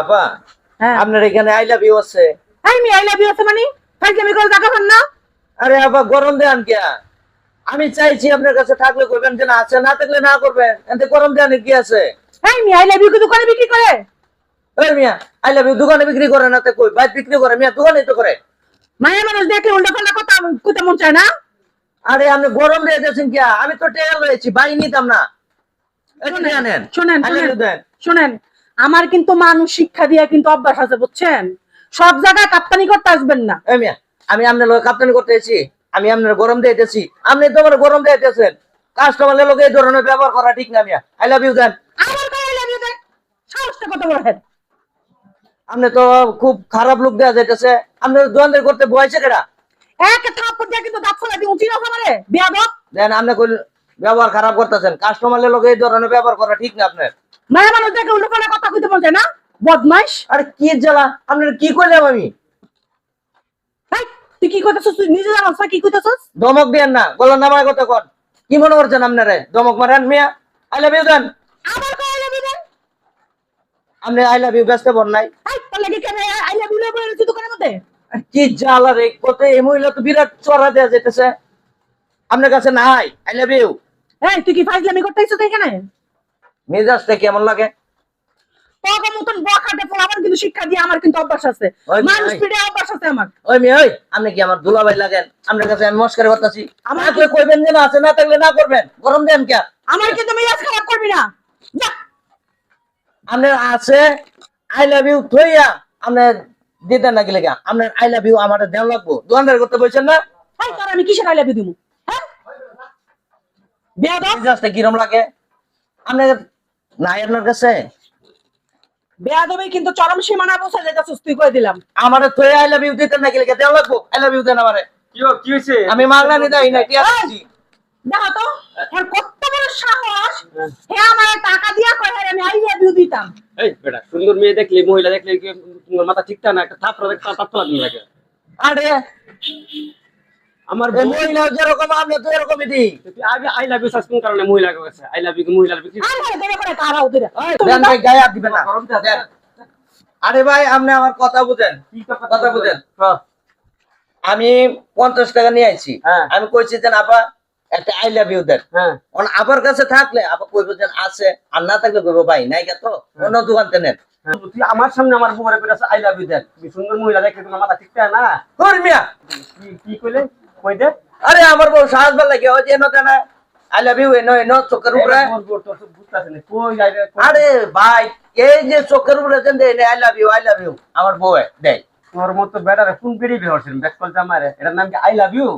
আপা হ্যাঁ। আপনার এখানে আই লাভ ইউ আছে। এই মি আই লাভ ইউ আছে মানে? ফাইজলামি করে পান না? আরে আপা গরম দেন কে আমি চাইছি আপনার কাছে থাকলে করবেন যে না আছে না থাকলে না করবেন এতে গরম দেন কি আছে? এই মি আই লাভ ইউ কি দোকানে বিক্রি করে? ওই মিয়া আই লাভ ইউ দোকানে বিক্রি করে না তো কই? বাইরে বিক্রি করে মিয়া দোকানে তো করে। মায়া মানুষ দেখলে উল্টা পাল্টা কথা কইতে মন চায় না? আরে আপনি গরম দিয়ে দিয়েছেন কি আমি তো টেয়ার রয়েছি বাই নিতাম না। শোনেন শোনেন শোনেন। আমার কিন্তু মানুষ শিক্ষা দিয়ে কিন্তু অভ্যাস আছে বুঝছেন? সব জায়গায় কাপ্তানি করতে আসবেন না। আমি আপনার লোক কাপ্তানি করতে এসেছি। আমি আপনার গরম দিয়েছি আপনি তো আমার গরম দিয়েছেন কাস্টমারের লোক এই ধরনের ব্যবহার করা ঠিক না মিয়া। আই লাভ ইউ দেন দেয় সাহসটা কত বড় হেড আপনি তো খুব খারাপ লোক দেওয়া যাইতেছে। আপনি দোকানদার করতে বয়সে কেডা? এক থাপ্পড় দিয়ে কিন্তু দাঁত ফেলা দিয়ে উঁচি না আমারে বিয়া দেন আপনি ব্যবহার খারাপ করতেছেন। কাস্টমারের লোক এই ধরনের ব্যবহার করা ঠিক না আপনার? মায়া মানুষ দেখলে উল্টা কথা কইতে চায় না? বদমাইশ? আরে কি জ্বালা? আপনার কি করলাম আমি? তুই কি কইতেছস? তুই নিজে জানোস কি কইতেছস? ধমক দেন না গলার নামায় কথা কর। কি মনে করছেন আপনারে? ধমক মারেন মিয়া। আই লাভ ইউ দেন। আমার গায়ে লাগিয়ে দেয় আপনি আই লাভ ইউ ব্যস্ত বল নাই। তোর লাগি কেন আই লাভ ইউ বলে তুই দোকানের মধ্যে? কি জ্বালা রে কত এই মহিলা তো বিরাট চড়া দেওয়া যেতেছে আপনার কাছে নাই আই লাভ ইউ এই তুই কি ফাইজলামি করতে এখানে? মেজাজটা কেমন লাগে? মতন ফল আমার কিন্তু শিক্ষা দিয়ে আমার কিন্তু অভ্যাস আছে। মানুষ পিড়ে অভ্যাস আছে আমার। ওই মেয়ে ওই আপনি কি আমার দুলাভাই লাগেন? আপনার কাছে আমি মস্কারি করতেছি। আমার আমাকে কইবেন যে না আছে না থাকলে না করবেন। গরম দেন কে? আমার কিন্তু মেজাজ খারাপ করবি না। আপনার আছে আই লাভ ইউ থইয়া আপনার দিতেন নাকি লেগে? আপনার আই লাভ ইউ আমার দেওয়া লাগবো। দোকানদার করতে বলছেন না? আমি কিসের আই লাভ ইউ দিমু? বিয়া দাও মেজাজটা কিরম লাগে? আপনার নাই আপনার কাছে? বিয়া দেবে কিন্তু চরম সীমানা পৌঁছে তুই কই দিলাম। আমার তো আই লাভ ইউ নাকি লেগে? দেওয়া লাগবো? আই লাভ ইউ দেন আমারে। কি হো- কি হয়েছে আমি মাগনা নিতে আই না ঠিক আছে দেখো তো এর কত বড় সাহস হে আমার টাকা দিয়া কই আমি আই লাভ ইউ দিতাম। এই বেটা সুন্দর মেয়ে দেখলে মহিলা দেখলে কি তোমার মাথা ঠিকঠাক না? একটা থাপড়া দেখতে দিন লাগে আরে আমার মহিলা যেরকম আপনি তো এরকমই দিই। আমি আই লাভ ইউ কোন কারণে মহিলা কাছে আই লাভ ইউ মহিলার বিক্রি করে দেন ভাই গায়ে হাত দিবেন না। দেন। আরে ভাই আপনি আমার কথা বুঝেন। কথা বুঝেন। আমি পঞ্চাশ টাকা নিয়ে আইছি। হ্যাঁ। আমি কইছি যে আপা একটা আই লাভ ইউ দেন। হ্যাঁ। অন আপার কাছে থাকলে আপা কইবো যে আছে। আর না থাকলে কইবো ভাই নাই কে তো। অন্য দোকান তে নেন। হ্যাঁ। তুই আমার সামনে আমার বুমারে করে আই লাভ ইউ দেন। সুন্দর মহিলা দেখলে তোমার মাথা ঠিকঠাক না। মিয়া। কি কি কইলে কই আরে আমার বউ সাহস ভালো লাগে ও যেন কেন? আই লাভ ইউ এনো এনো চোখের উপরে। আরে ভাই এই যে চোখের উপরে যেন দেয় I love you I love you আমার বউ দেয়। তোর মতো বেটারে কোন পিড়ি বিয়ে হচ্ছিল ব্যাক জামারে এটার নাম কি আই লাভ ইউ